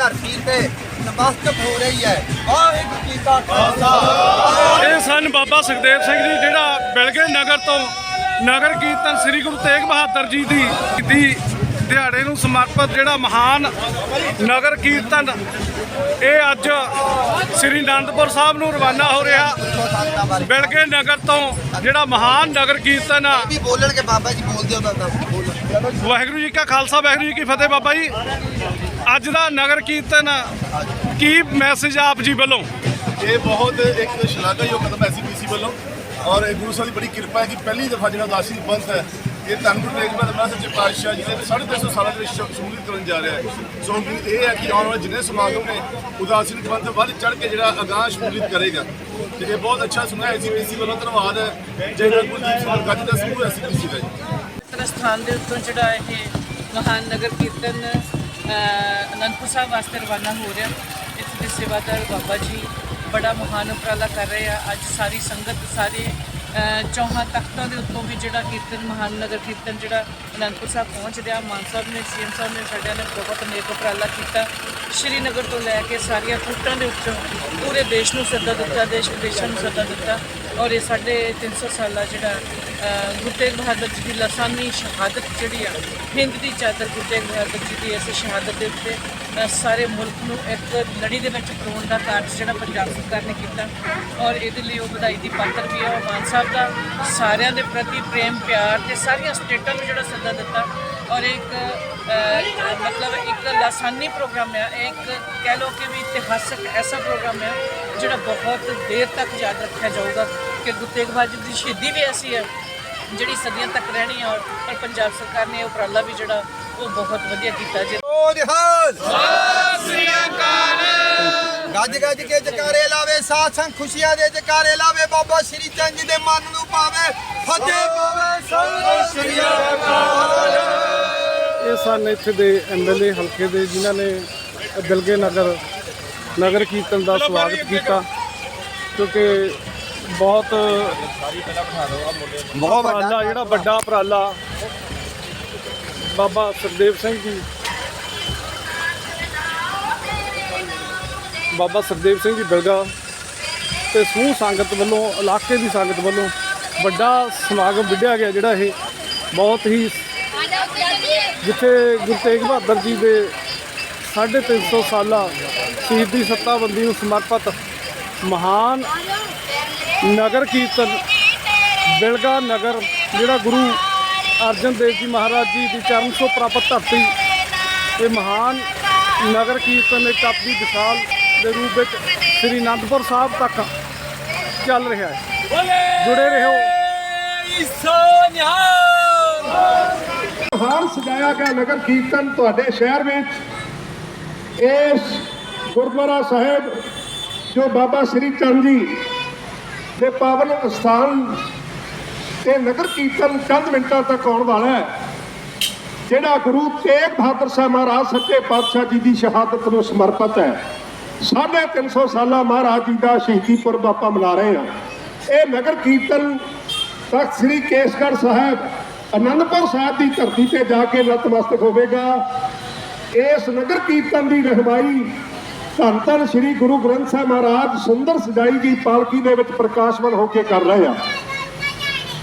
ਧਰਤੀ ਤੇ ਨਮਸਤਕ ਹੋ ਰਹੀ ਹੈ। ਵਾਹਿਗੁਰੂ ਜੀ ਕਾ ਖਾਲਸਾ। ਇਹ ਸਨ ਬਾਬਾ ਸੁਖਦੇਵ ਸਿੰਘ ਜੀ ਜਿਹੜਾ ਬਿਲਗੇ ਨਗਰ ਤੋਂ ਨਗਰ ਕੀਰਤਨ ਸ੍ਰੀ ਗੁਰੂ ਤੇਗ ਬਹਾਦਰ ਜੀ ਦੀ ਦੀ ਦਿਹਾੜੇ ਨੂੰ ਸਮਰਪਿਤ ਜਿਹੜਾ ਮਹਾਨ ਨਗਰ ਕੀਰਤਨ ਇਹ ਅੱਜ ਸ੍ਰੀ ਅਨੰਦਪੁਰ ਸਾਹਿਬ ਨੂੰ ਰਵਾਨਾ ਹੋ ਰਿਹਾ। ਬਿਲਗੇ ਨਗਰ ਤੋਂ ਜਿਹੜਾ ਮਹਾਨ ਨਗਰ ਕੀਰਤਨ ਆ। ਵੀ ਬੋਲਣਗੇ ਬਾਬਾ ਜੀ ਬੋਲਦੇ ਹੋ ਤਾਂ ਵਾਹਿਗੁਰੂ ਜੀ ਕਾ ਖਾਲਸਾ ਵਾਹਿਗੁਰੂ ਜੀ ਕੀ ਫਤਿਹ ਬਾਬਾ ਜੀ। ਅੱਜ ਦਾ ਨਗਰ ਕੀਰਤਨ ਕੀ ਮੈਸੇਜ ਆ ਆਪ ਜੀ ਵੱਲੋਂ? ਇਹ ਬਹੁਤ ਇੱਕ ਸ਼ਲਾਘਾਯੋਗ ਕਦਮ ਐਸਪੀਸੀ ਵੱਲੋਂ ਔਰ ਇਹ ਗੁਰੂ ਸਾਹਿਬ ਦੀ ਬੜੀ ਕਿਰਪਾ ਹੈ ਕਿ ਪਹਿਲੀ ਦਫਾ ਜਿਹੜਾ ਉਦਾਸੀ ਪੰਥ ਹੈ ਇਹ ਧੰਨ ਗੁਰੂ ਤੇਗ ਬਹਾਦਰ ਮਹਾਰਾਜ ਸੱਚੇ ਪਾਤਸ਼ਾਹ ਜੀ ਦੇ 350 ਸਾਲਾਂ ਦੇ ਸ਼ਮੂਲੀਅਤ ਕਰਨ ਜਾ ਰਿਹਾ ਹੈ। ਸੋ ਇਹ ਹੈ ਕਿ ਆਉਣ ਵਾਲੇ ਜਿੰਨੇ ਸਮਾਗਮ ਨੇ ਉਦਾਸੀ ਪੰਥ ਵੱਧ ਚੜ ਕੇ ਜਿਹੜਾ ਅਗਾਹ ਸ਼ਮੂਲੀਅਤ ਕਰੇਗਾ। ਤੇ ਇਹ ਬਹੁਤ ਅੱਛਾ ਸੁਣਿਆ ਐਸਪੀਸੀ ਵੱਲੋਂ ਧੰਨਵਾਦ ਹੈ। ਜੈ ਗੁਰੂ ਕੁਲਦੀਪ ਸਿੰਘ ਗੱਜ ਦਾ ਸਮੂਹ ਐਸਪੀਸੀ ਦਾ ਜੀ। ਸਥਾਨ ਦੇ ਉੱਤੋਂ ਜਿਹੜਾ ਇਹ ਮਹਾਨ ਨਗਰ ਕੀਰਤਨ ਅਨੰਦਪੁਰ ਸਾਹਿਬ ਵਾਸਤੇ ਰਵਾਨਾ ਹੋ ਰਿਹਾ। ਇੱਥੇ ਦੇ ਸੇਵਾਦਾਰ ਬਾਬਾ ਜੀ ਬੜਾ ਮਹਾਨ ਉਪਰਾਲਾ ਕਰ ਰਹੇ ਆ। ਅੱਜ ਸਾਰੀ ਸੰਗਤ, ਸਾਰੇ ਚੌਹਾਂ ਤਖਤਾਂ ਦੇ ਉੱਤੋਂ ਵੀ ਜਿਹੜਾ ਕੀਰਤਨ, ਮਹਾਨ ਨਗਰ ਕੀਰਤਨ ਜਿਹੜਾ ਅਨੰਦਪੁਰ ਸਾਹਿਬ ਪਹੁੰਚ ਰਿਹਾ, ਮਾਨ ਸਾਹਿਬ ਨੇ, ਸੀਐਮ ਸਾਹਿਬ ਨੇ, ਸਾਡਿਆਂ ਨੇ ਬਹੁਤ ਨੇਕ ਉਪਰਾਲਾ ਕੀਤਾ। ਸ਼੍ਰੀਨਗਰ ਤੋਂ ਲੈ ਕੇ ਸਾਰੀਆਂ ਫੁੱਟਾਂ ਦੇ ਉੱਤੋਂ ਪੂਰੇ ਦੇਸ਼ ਨੂੰ ਸੱਦਾ ਦਿੱਤਾ ਦੇਸ਼ ਵਿਦੇਸ਼ਾਂ ਨੂੰ ਸੱਦਾ ਦਿੱਤਾ। ਔਰ ਇਹ ਸਾਡੇ 300 ਸਾਲਾ ਜਿਹੜਾ ਗੁਰੂ ਤੇਗ ਬਹਾਦਰ ਜੀ ਦੀ ਲਸਾਨੀ ਸ਼ਹਾਦਤ ਜਿਹੜੀ ਆ, ਹਿੰਦ ਦੀ ਚਾਦਰ ਗੁਰੂ ਤੇਗ ਬਹਾਦਰ ਜੀ ਦੀ ਇਸ ਸ਼ਹਾਦਤ ਦੇ ਉੱਤੇ ਸਾਰੇ ਮੁਲਕ ਨੂੰ ਇੱਕ ਲੜੀ ਦੇ ਵਿੱਚ ਪਰੋਣ ਦਾ ਕਾਰਜ ਜਿਹੜਾ ਪੰਜਾਬ ਸਰਕਾਰ ਨੇ ਕੀਤਾ ਔਰ ਇਹਦੇ ਲਈ ਉਹ ਵਧਾਈ ਦੀ ਪਾਤਰ ਵੀ ਆ, ਉਹ ਮਾਨ ਸਾਹਿਬ ਦਾ, ਸਾਰਿਆਂ ਦੇ ਪ੍ਰਤੀ ਪ੍ਰੇਮ, ਪਿਆਰ ਤੇ ਸਾਰੀਆਂ ਸਟੇਟਾਂ ਨੂੰ ਜਿਹੜਾ ਸੱਦਾ ਦਿੱਤਾ ਔਰ ਇੱਕ ਮਤਲਬ ਇੱਕ ਲਾਸਾਨੀ ਪ੍ਰੋਗਰਾਮ ਹੈ ਇਹ ਇੱਕ ਕਹਿ ਲਓ ਕਿ ਵੀ ਇਤਿਹਾਸਕ ਐਸਾ ਪ੍ਰੋਗਰਾਮ ਹੈ ਜਿਹੜਾ ਬਹੁਤ ਦੇਰ ਤੱਕ ਯਾਦ ਰੱਖਿਆ ਜਾਊਗਾ ਕਿ ਗੁਰੂ ਤੇਗ ਬਹਾਦਰ ਦੀ ਸ਼ਹੀਦੀ ਵੀ ਐਸੀ ਹੈ ਜਿਹੜੀ ਸਦੀਆਂ ਤੱਕ ਰਹਿਣੀ ਹੈ ਔਰ ਔਰ ਪੰਜਾਬ ਸਰਕਾਰ ਨੇ ਇਹ ਉਪਰਾਲਾ ਵੀ ਜਿਹੜਾ ਉਹ ਬਹੁਤ ਵਧੀਆ ਕੀਤਾ ਜੇ। ਓ ਨਿਹਾਲ ਗੱਜ ਗੱਜ ਕੇ ਜਕਾਰੇ ਲਾਵੇ ਸਾਧ ਸੰਗ ਖੁਸ਼ੀਆਂ ਦੇ ਜਕਾਰੇ ਲਾਵੇ ਬਾਬਾ ਸ਼੍ਰੀ ਚੰਦ ਜੀ ਦੇ ਮਨ ਨੂੰ ਪਾਵੇ ਫਤਿਹ ਪਾਵੇ ਸਤਿ ਸ਼੍ਰੀ ਅਕਾਲ। ਇਹ ਸਨ ਇੱਥੇ ਦੇ ਐਮਐਲਏ ਹਲਕੇ ਦੇ ਜਿਨ੍ਹਾਂ ਨੇ ਦਿਲਗੇ ਨਗਰ ਨਗਰ ਕੀਰਤਨ ਦਾ ਸਵਾਗਤ ਕੀਤਾ। ਕਿਉਂਕਿ ਬਹੁਤ ਬਹੁਤ ਉਪਰਾਲਾ ਜਿਹੜਾ ਵੱਡਾ ਉਪਰਾਲਾ। ਬਾਬਾ ਸੁਖਦੇਵ ਸਿੰਘ ਜੀ। ਬਾਬਾ ਸੁਖਦੇਵ ਸਿੰਘ ਜੀ ਬਿਲਗਾ ਤੇ ਸਮੂਹ ਸੰਗਤ ਵੱਲੋਂ ਇਲਾਕੇ ਦੀ ਸੰਗਤ ਵੱਲੋਂ ਵੱਡਾ ਸਮਾਗਮ ਵਿੱਢਿਆ ਗਿਆ ਜਿਹੜਾ ਇਹ ਬਹੁਤ ਹੀ ਜਿੱਥੇ ਗੁਰੂ ਤੇਗ ਬਹਾਦਰ ਜੀ ਦੇ 350 ਸਾਲਾ ਸ਼ਹੀਦੀ ਸੱਤਾਬੰਦੀ ਨੂੰ ਸਮਰਪਿਤ ਮਹਾਨ ਨਗਰ ਕੀਰਤਨ ਬਿਲਗਾ ਨਗਰ ਜਿਹੜਾ ਗੁਰੂ ਅਰਜਨ ਦੇਵ ਜੀ ਮਹਾਰਾਜ ਜੀ ਦੀ ਚਰਨ ਛੋਹ ਪ੍ਰਾਪਤ ਧਰਤੀ ਇਹ ਮਹਾਨ ਨਗਰ ਕੀਰਤਨ ਇੱਕ ਆਪਣੀ ਵਿਸ਼ਾਲ ਦੇ ਰੂਪ ਵਿੱਚ ਸ੍ਰੀ ਅਨੰਦਪੁਰ ਸਾਹਿਬ ਤੱਕ ਚੱਲ ਰਿਹਾ ਹੈ। ਜੁੜੇ ਰਹੋ। ਹਾਰ ਸਜਾਇਆ ਗਿਆ ਨਗਰ ਕੀਰਤਨ ਤੁਹਾਡੇ ਸ਼ਹਿਰ ਵਿੱਚ ਇਸ ਗੁਰਦੁਆਰਾ ਸਾਹਿਬ ਜੋ ਬਾਬਾ ਸ੍ਰੀ ਚੰਦ ਜੀ ਦੇ ਪਾਵਨ ਅਸਥਾਨ ਤੇ ਨਗਰ ਕੀਰਤਨ ਚੰਦ ਮਿੰਟਾਂ ਤੱਕ ਆਉਣ ਵਾਲਾ ਹੈ, ਜਿਹੜਾ ਗੁਰੂ ਤੇਗ ਬਹਾਦਰ ਸਾਹਿਬ ਮਹਾਰਾਜ, ਸੱਚੇ ਪਾਤਸ਼ਾਹ ਜੀ ਦੀ ਸ਼ਹਾਦਤ ਨੂੰ ਸਮਰਪਿਤ ਹੈ। 350 ਸਾਲਾ ਮਹਾਰਾਜ ਜੀ ਦਾ ਸ਼ਹੀਦੀ ਪੁਰਬ ਆਪਾਂ ਮਨਾ ਰਹੇ ਹਾਂ। ਇਹ ਨਗਰ ਕੀਰਤਨ ਤਖਤ ਸ੍ਰੀ ਕੇਸਗੜ੍ਹ ਸਾਹਿਬ, ਅਨੰਦਪੁਰ ਸਾਹਿਬ ਦੀ ਧਰਤੀ ਤੇ ਜਾ ਕੇ ਨਤਮਸਤਕ ਹੋਵੇਗਾ। ਇਸ ਨਗਰ ਕੀਰਤਨ ਦੀ ਰਹਿਮਾਈ ਧੰਨ ਧੰਨ ਸ੍ਰੀ ਗੁਰੂ ਗ੍ਰੰਥ ਸਾਹਿਬ ਮਹਾਰਾਜ ਸੁੰਦਰ ਸਜਾਈ ਦੀ ਪਾਲਕੀ ਦੇ ਵਿੱਚ ਪ੍ਰਕਾਸ਼ਵਨ ਹੋ ਕੇ ਕਰ ਰਹੇ ਆ।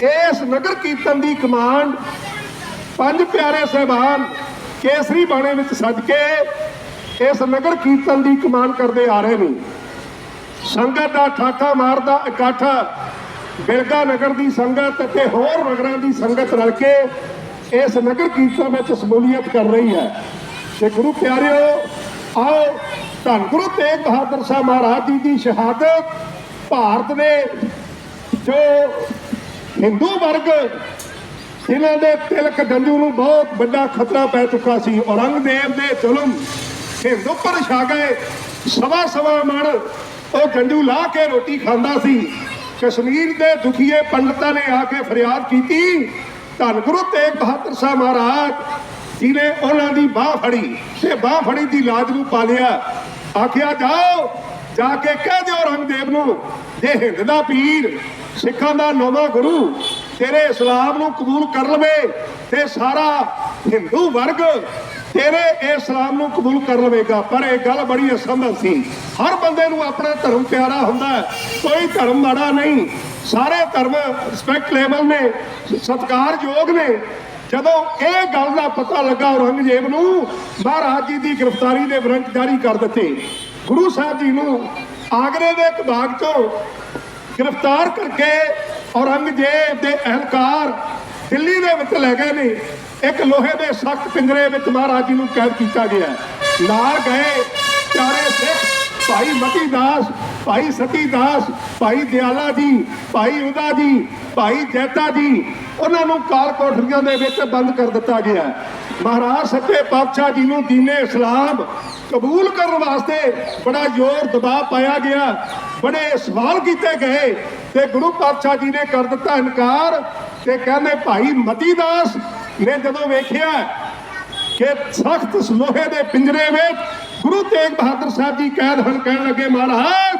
ਇਸ ਨਗਰ ਕੀਰਤਨ ਦੀ ਕਮਾਂਡ ਪੰਜ ਪਿਆਰੇ ਸਹਿਬਾਨ ਕੇਸਰੀ ਬਾਣੇ ਵਿੱਚ ਸੱਜ ਕੇ ਇਸ ਨਗਰ ਕੀਰਤਨ ਦੀ ਕਮਾਂਡ ਕਰਦੇ ਆ ਰਹੇ ਨੇ। ਸੰਗਤ ਦਾ ਠਾਠਾ ਮਾਰਦਾ, ਇਕਾਠਾ ਬਿਲਗਾ ਨਗਰ ਦੀ ਸੰਗਤ ਅਤੇ ਹੋਰ ਨਗਰਾਂ ਦੀ ਸੰਗਤ ਰਲ ਕੇ ਇਸ ਨਗਰ ਕੀਰਤਨ ਵਿੱਚ ਸ਼ਮੂਲੀਅਤ ਕਰ ਰਹੀ ਹੈ। ਤੇ ਗੁਰੂ ਪਿਆਰਿਓ, ਆਓ ਧੰਨ ਗੁਰੂ ਤੇਗ ਬਹਾਦਰ ਸਾਹਿਬ ਮਹਾਰਾਜ ਜੀ ਦੀ ਸ਼ਹਾਦਤ ਭਾਰਤ ਦੇ ਜੋ ਹਿੰਦੂ ਵਰਗ ਜਿਨ੍ਹਾਂ ਦੇ ਤਿਲਕ ਗੰਜੂ ਨੂੰ ਬਹੁਤ ਵੱਡਾ ਖਤਰਾ ਪੈ ਚੁੱਕਾ ਸੀ, ਔਰੰਗਜ਼ੇਬ ਦੇ ਜ਼ੁਲਮ ਹਿੰਦੂ ਪਰ ਛਾ ਗਏ, ਸਵਾ ਸਵਾ ਮਣ ਉਹ ਜੰਜੂ ਲਾ ਕੇ ਰੋਟੀ ਖਾਂਦਾ ਸੀ। ਕਸ਼ਮੀਰ ਦੇ ਦੁਖੀਏ ਪੰਡਤਾਂ ਨੇ ਆ ਕੇ ਫਰਿਆਦ ਕੀਤੀ। ਧੰਨ ਗੁਰੂ ਤੇਗ ਬਹਾਦਰ ਸਾਹਿਬ ਮਹਾਰਾਜ ਜੀ ਨੇ ਉਹਨਾਂ ਦੀ ਬਾਹ ਫੜੀ ਤੇ ਬਾਹ ਫੜੀ ਦੀ ਲਾਜ ਨੂੰ ਪਾਲਿਆ ਆਖਿਆ, ਜਾਓ, ਜਾ ਕੇ ਕਹਿ ਦਿਓ ਔਰੰਗਜ਼ੇਬ ਨੂੰ ਜੇ ਹਿੰਦ ਦਾ ਪੀਰ, ਸਿੱਖਾਂ ਦਾ ਨਵਾਂ ਗੁਰੂ ਤੇਰੇ ਇਸਲਾਮ ਨੂੰ ਕਬੂਲ ਕਰ ਲਵੇ ਤੇ ਸਾਰਾ ਹਿੰਦੂ ਵਰਗ ਤੇਰੇ ਇਸਲਾਮ ਨੂੰ ਕਬੂਲ ਕਰ ਲਵੇਗਾ। ਪਰ ਇਹ ਗੱਲ ਬੜੀ ਅਸੰਭਵ ਸੀ। ਹਰ ਬੰਦੇ ਨੂੰ ਆਪਣਾ ਧਰਮ ਪਿਆਰਾ ਹੁੰਦਾ ਕੋਈ ਧਰਮ ਮਾੜਾ ਨਹੀਂ। ਸਾਰੇ ਧਰਮ ਰਿਸਪੈਕਟ ਲੈਵਲ ਨੇ, ਸਤਿਕਾਰਯੋਗ ਨੇ। ਜਦੋਂ ਇਹ ਗੱਲ ਦਾ ਪਤਾ ਲੱਗਾ ਔਰੰਗਜ਼ੇਬ ਨੂੰ, ਮਹਾਰਾਜ ਜੀ ਦੀ ਗ੍ਰਿਫਤਾਰੀ ਦੇ ਵਾਰੰਟ ਜਾਰੀ ਕਰ ਦਿੱਤੇ। ਗੁਰੂ ਸਾਹਿਬ ਜੀ ਨੂੰ ਆਗਰੇ ਦੇ ਇੱਕ ਬਾਗ ਤੋਂ ਗ੍ਰਿਫਤਾਰ ਕਰਕੇ ਔਰੰਗਜ਼ੇਬ ਦੇ ਅਹਲਕਾਰ ਦਿੱਲੀ ਦੇ ਵਿੱਚ ਲੈ ਗਏ ਨੇ। ਇੱਕ ਲੋਹੇ ਦੇ ਸਖਤ ਪਿੰਜਰੇ ਵਿੱਚ ਮਹਾਰਾਜ ਜੀ ਨੂੰ ਕੈਦ ਕੀਤਾ ਗਿਆ। ਨਾਲ ਗਏ ਚਾਰੇ ਸਿੱਖ ਭਾਈ ਮਤੀ ਦਾਸ ਭਾਈ ਸਤੀ ਦਾਸ ਭਾਈ ਦਿਆਲਾ ਜੀ, ਭਾਈ ਉਦਾ ਜੀ, ਭਾਈ ਜੈਤਾ ਜੀ, ਉਹਨਾਂ ਨੂੰ ਕਾਲ ਕੋਠਰੀਆਂ ਦੇ ਵਿੱਚ ਬੰਦ ਕਰ ਦਿੱਤਾ ਗਿਆ ਮਹਾਰਾਜ ਸੱਚੇ ਪਾਤਸ਼ਾਹ ਜੀ ਨੂੰ ਦੀਨੇ ਇਸਲਾਮ ਕਬੂਲ ਕਰਨ ਵਾਸਤੇ ਬੜਾ ਜ਼ੋਰ ਦਬਾਅ ਪਾਇਆ ਗਿਆ। ਬੜੇ ਸਵਾਲ ਕੀਤੇ ਗਏ ਤੇ ਗੁਰੂ ਪਾਤਸ਼ਾਹ ਜੀ ਨੇ ਕਰ ਦਿੱਤਾ ਇਨਕਾਰ ਤੇ ਕਹਿੰਦੇ ਭਾਈ ਮਤੀ ਦਾਸ ਨੇ ਜਦੋਂ ਵੇਖਿਆ ਕਿ ਸਖਤ ਲੋਹੇ ਦੇ ਪਿੰਜਰੇ ਵਿੱਚ ਗੁਰੂ ਤੇਗ ਬਹਾਦਰ ਸਾਹਿਬ ਜੀ ਕੈਦ ਹਨ ਕਹਿਣ ਲੱਗੇ, ਮਹਾਰਾਜ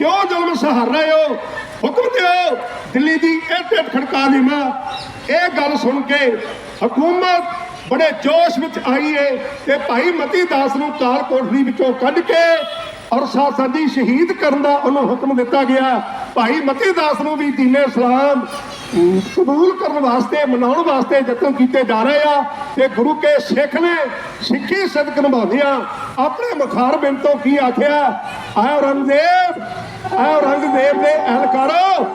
ਕਿਉਂ ਜ਼ੁਲਮ ਸਹਾਰ ਰਹੇ ਹੋ? ਹੁਕਮ ਦਿਓ। ਦਿੱਲੀ ਦੀ ਇੱਟ ਇੱਟ ਖੜਕਾ ਦੇਵਾਂ ਇਹ ਗੱਲ ਸੁਣ ਕੇ ਹਕੂਮਤ ਬੜੇ ਜੋਸ਼ ਵਿੱਚ ਆਈ ਏ ਤੇ ਭਾਈ ਮਤੀ ਦਾਸ ਨੂੰ ਕਾਲ ਕੋਠੜੀ ਵਿੱਚੋਂ ਕੱਢ ਕੇ ਔਰ ਸਾਸਾਦੀ ਸ਼ਹੀਦ ਕਰਨ ਦਾ ਉਹਨੂੰ ਹੁਕਮ ਦਿੱਤਾ ਗਿਆ। ਭਾਈ ਮਤੀ ਦਾਸ ਨੂੰ ਵੀ ਦੀਨੇ ਇਸਲਾਮ ਕਬੂਲ ਕਰਨ ਵਾਸਤੇ, ਮਨਾਉਣ ਵਾਸਤੇ ਯਤਨ ਕੀਤੇ ਜਾ ਰਹੇ ਆ ਤੇ ਗੁਰੂ ਕੇ ਸਿੱਖ ਨੇ ਸਿੱਖੀ ਸਦਕ ਨਿਭਾਉਂਦਿਆਂ ਆਪਣੇ ਮੁਖਾਰ ਬਿੰਦ ਤੋਂ ਕੀ ਆਖਿਆ? ਆਇ ਔਰੰਗਜ਼ੇਬ ਔਰੰਗਜ਼ੇਬ ਦੇ ਅਹਲਕਾਰੋ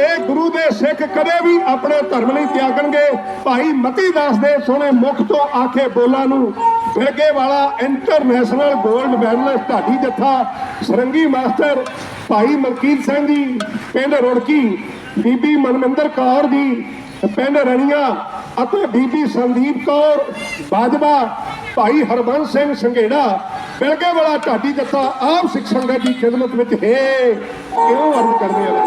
ਇਹ ਗੁਰੂ ਦੇ ਸਿੱਖ ਕਦੇ ਵੀ ਆਪਣੇ ਧਰਮ ਨਹੀਂ ਤਿਆਗਣਗੇ। ਭਾਈ ਮਤੀ ਦਾਸ ਦੇ ਸੋਹਣੇ ਮੁਖ ਤੋਂ ਆਖੇ ਬੋਲਾਂ ਨੂੰ ਬਿਰਗੇ ਵਾਲਾ ਇੰਟਰਨੈਸ਼ਨਲ 골ਡ ਮੈਡਲਿਸਟ ਢਾਡੀ ਜੱਥਾ, ਸਰੰਗੀ ਮਾਸਟਰ ਭਾਈ ਮਲਕੀਤ ਸਿੰਘ ਜੀ, ਪਿੰਡ ਰੋੜਕੀ, ਬੀਬੀ ਮਨਮਿੰਦਰ ਕੌਰ ਜੀ, ਪਿੰਡ ਰਣੀਆਂ ਅਤੇ ਬੀਬੀ ਸੰਦੀਪ ਕੌਰ, ਬਾਜਵਾ ਭਾਈ ਹਰਬੰਸ ਸਿੰਘ ਸੰਘੇੜਾ। ਬਿਲਗੇ ਵਾਲਾ ਢਾਡੀ ਜੱਥਾ, ਆਪ ਸਿੱਖ ਸੰਗਤ ਦੀ ਖਿਦਮਤ ਵਿੱਚ ਹੈ, ਕਿਉਂ ਅਰਜ਼ ਕਰਦੇ ਆ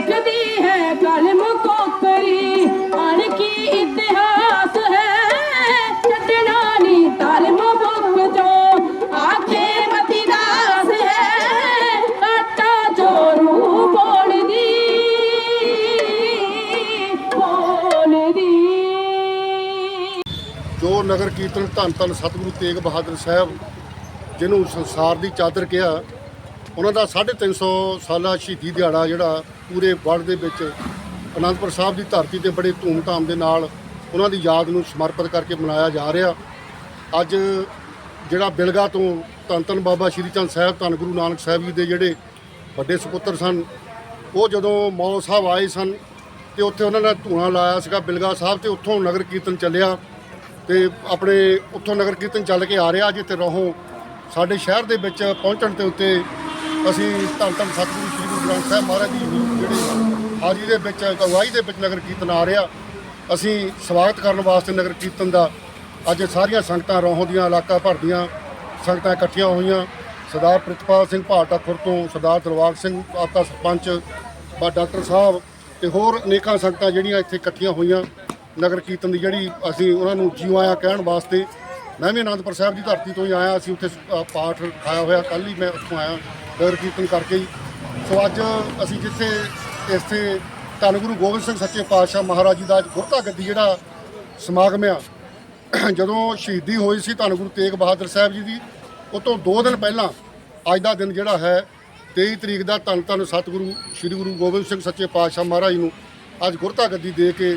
ਲਿਖਦੀ ਹੈ ਕਲਮ ਕੋਕਰੀ। ਅਣਕੀ ਇਤਿਹਾਸ ਹੈ? ਛੱਡਣਾ ਨੀ ਤਲਮ ਬੁੱਕ ਜੋ। ਆਖੇ ਮਤੀ ਦਾਸ ਹੈ, ਆਟਾ ਚੋਰੂ ਬੋਲਦੀ। ਬੋਲਦੀ। ਜੋ ਨਗਰ ਕੀਰਤਨ ਧੰਨ ਧੰਨ ਸਤਿਗੁਰੂ ਤੇਗ ਬਹਾਦਰ ਸਾਹਿਬ, ਜਿਹਨੂੰ ਸੰਸਾਰ ਦੀ ਚਾਦਰ ਕਿਹਾ, ਉਹਨਾਂ ਦਾ 350 ਸਾਲਾ ਸ਼ਹੀਦੀ ਦਿਹਾੜਾ ਜਿਹੜਾ ਪੂਰੇ ਵਰਲਡ ਦੇ ਵਿੱਚ ਅਨੰਦਪੁਰ ਸਾਹਿਬ ਦੀ ਧਰਤੀ ਤੇ ਬੜੇ ਧੂਮ-ਧਾਮ ਦੇ ਨਾਲ ਉਹਨਾਂ ਦੀ ਯਾਦ ਨੂੰ ਸਮਰਪਿਤ ਕਰਕੇ ਮਨਾਇਆ ਜਾ ਰਿਹਾ। ਅੱਜ ਜਿਹੜਾ ਬਿਲਗਾ ਤੋਂ ਧੰਨ ਧੰਨ ਬਾਬਾ ਸ਼੍ਰੀ ਚੰਦ ਸਾਹਿਬ, ਧੰਨ ਗੁਰੂ ਨਾਨਕ ਸਾਹਿਬ ਜੀ ਦੇ ਜਿਹੜੇ ਵੱਡੇ ਸੁਪੁੱਤਰ ਸਨ, ਉਹ ਜਦੋਂ ਮੌਲ ਸਾਹਿਬ ਆਏ ਸਨ ਤੇ ਉੱਥੇ ਉਹਨਾਂ ਨੇ ਧੂਣਾ ਲਾਇਆ ਸੀਗਾ ਬਿਲਗਾ ਸਾਹਿਬ ਤੇ ਉੱਥੋਂ ਨਗਰ ਕੀਰਤਨ ਚੱਲਿਆ ਤੇ ਆਪਣੇ ਉੱਥੋਂ ਨਗਰ ਕੀਰਤਨ ਚੱਲ ਕੇ ਆ ਰਿਹਾ। ਜਿੱਥੇ ਰਹੋ। ਸਾਡੇ ਸ਼ਹਿਰ ਦੇ ਵਿੱਚ ਪਹੁੰਚਣ ਦੇ ਉੱਤੇ ਅਸੀਂ ਧੰਨ ਧੰਨ ਸਤਿਗੁਰੂ ਗੁਰੂ ਗ੍ਰੰਥ ਸਾਹਿਬ ਮਹਾਰਾਜ ਦੀ ਜਿਹੜੇ ਹਾਜ਼ਰੀ ਦੇ ਵਿੱਚ, ਅਗਵਾਈ ਦੇ ਵਿੱਚ ਨਗਰ ਕੀਰਤਨ ਆ ਰਿਹਾ, ਅਸੀਂ ਸਵਾਗਤ ਕਰਨ ਵਾਸਤੇ ਨਗਰ ਕੀਰਤਨ ਦਾ ਅੱਜ ਸਾਰੀਆਂ ਸੰਗਤਾਂ ਰੋਹੋਂ ਦੀਆਂ, ਇਲਾਕਾ ਭਰ ਦੀਆਂ ਸੰਗਤਾਂ ਇਕੱਠੀਆਂ ਹੋਈਆਂ। ਸਰਦਾਰ ਪ੍ਰਿਤਪਾਲ ਸਿੰਘ ਭਾਟਾ ਖੁਰ ਤੋਂ ਸਰਦਾਰ ਦਲਵਾਗ ਸਿੰਘ ਆਪਕਾ ਸਰਪੰਚ ਬਾ ਡਾਕਟਰ ਸਾਹਿਬ ਤੇ ਹੋਰ ਅਨੇਕਾਂ ਸੰਗਤਾਂ ਜਿਹੜੀਆਂ ਇੱਥੇ ਇਕੱਠੀਆਂ ਹੋਈਆਂ ਨਗਰ ਕੀਰਤਨ ਦੀ ਜਿਹੜੀ ਅਸੀਂ ਉਹਨਾਂ ਨੂੰ ਜੀਓ ਆਇਆ ਕਹਿਣ ਵਾਸਤੇ। ਮੈਂ ਵੀ ਅਨੰਦਪੁਰ ਸਾਹਿਬ ਦੀ ਧਰਤੀ ਤੋਂ ਹੀ ਆਇਆ, ਅਸੀਂ ਉੱਥੇ ਪਾਠ ਰਖਾਇਆ ਹੋਇਆ ਕੱਲ ਹੀ ਮੈਂ ਉੱਥੋਂ ਆਇਆ ਨਗਰ ਕੀਰਤਨ ਕਰਕੇ ਹੀ। ਸੋ ਅੱਜ ਅਸੀਂ ਜਿੱਥੇ ਇੱਥੇ ਧੰਨ ਗੁਰੂ ਗੋਬਿੰਦ ਸਿੰਘ ਸੱਚੇ ਪਾਤਸ਼ਾਹ ਮਹਾਰਾਜ ਜੀ ਦਾ ਅੱਜ ਗੁਰਤਾ ਗੱਦੀ ਜਿਹੜਾ ਸਮਾਗਮ ਆ, ਜਦੋਂ ਸ਼ਹੀਦੀ ਹੋਈ ਸੀ ਧੰਨ ਗੁਰੂ ਤੇਗ ਬਹਾਦਰ ਸਾਹਿਬ ਜੀ ਦੀ ਉਹ ਤੋਂ 2 ਦਿਨ ਪਹਿਲਾਂ ਅੱਜ ਦਾ ਦਿਨ ਜਿਹੜਾ ਹੈ 23 ਤਰੀਕ ਦਾ ਧੰਨ ਧੰਨ ਸਤਿਗੁਰੂ ਸ੍ਰੀ ਗੁਰੂ ਗੋਬਿੰਦ ਸਿੰਘ ਸੱਚੇ ਪਾਤਸ਼ਾਹ ਮਹਾਰਾਜ ਨੂੰ ਅੱਜ ਗੁਰਤਾ ਗੱਦੀ ਦੇ ਕੇ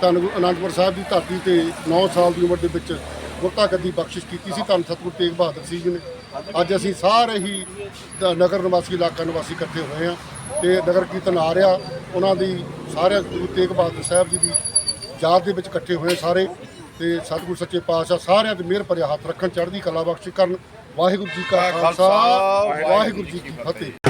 ਧੰਨ ਗੁਰੂ ਅਨੰਦਪੁਰ ਸਾਹਿਬ ਦੀ ਧਰਤੀ ਤੇ 9 ਸਾਲ ਦੀ ਉਮਰ ਦੇ ਵਿੱਚ ਗੁਰਤਾ ਗੱਦੀ ਬਖਸ਼ਿਸ਼ ਕੀਤੀ ਸੀ, ਧੰਨ ਸਤਿਗੁਰੂ ਤੇਗ ਬਹਾਦਰ ਸਿੰਘ ਜੀ ਨੇ। ਅੱਜ ਅਸੀਂ ਸਾਰੇ ਹੀ ਨਗਰ ਨਿਵਾਸੀ ਇਲਾਕਾ ਨਿਵਾਸੀ ਇਕੱਠੇ ਹੋਏ ਆ ਤੇ ਨਗਰ ਕੀਰਤਨ ਆ ਰਿਹਾ। ਉਹਨਾਂ ਦੀ ਸਾਰਿਆਂ ਗੁਰੂ ਤੇਗ ਬਹਾਦਰ ਸਾਹਿਬ ਜੀ ਦੀ ਯਾਦ ਦੇ ਵਿੱਚ ਇਕੱਠੇ ਹੋਏ ਸਾਰੇ ਤੇ ਸਤਿਗੁਰ ਸੱਚੇ ਪਾਤਸ਼ਾਹ ਸਾਰਿਆਂ ਤੇ ਮਿਹਰ ਭਰਿਆ ਹੱਥ ਰੱਖਣ ਚੜ੍ਹਦੀ ਕਲਾ ਬਖਸ਼ ਕਰਨ। ਵਾਹਿਗੁਰੂ ਜੀ ਕਾ ਖਾਲਸਾ ਵਾਹਿਗੁਰੂ ਜੀ ਕੀ ਫਤਿਹ।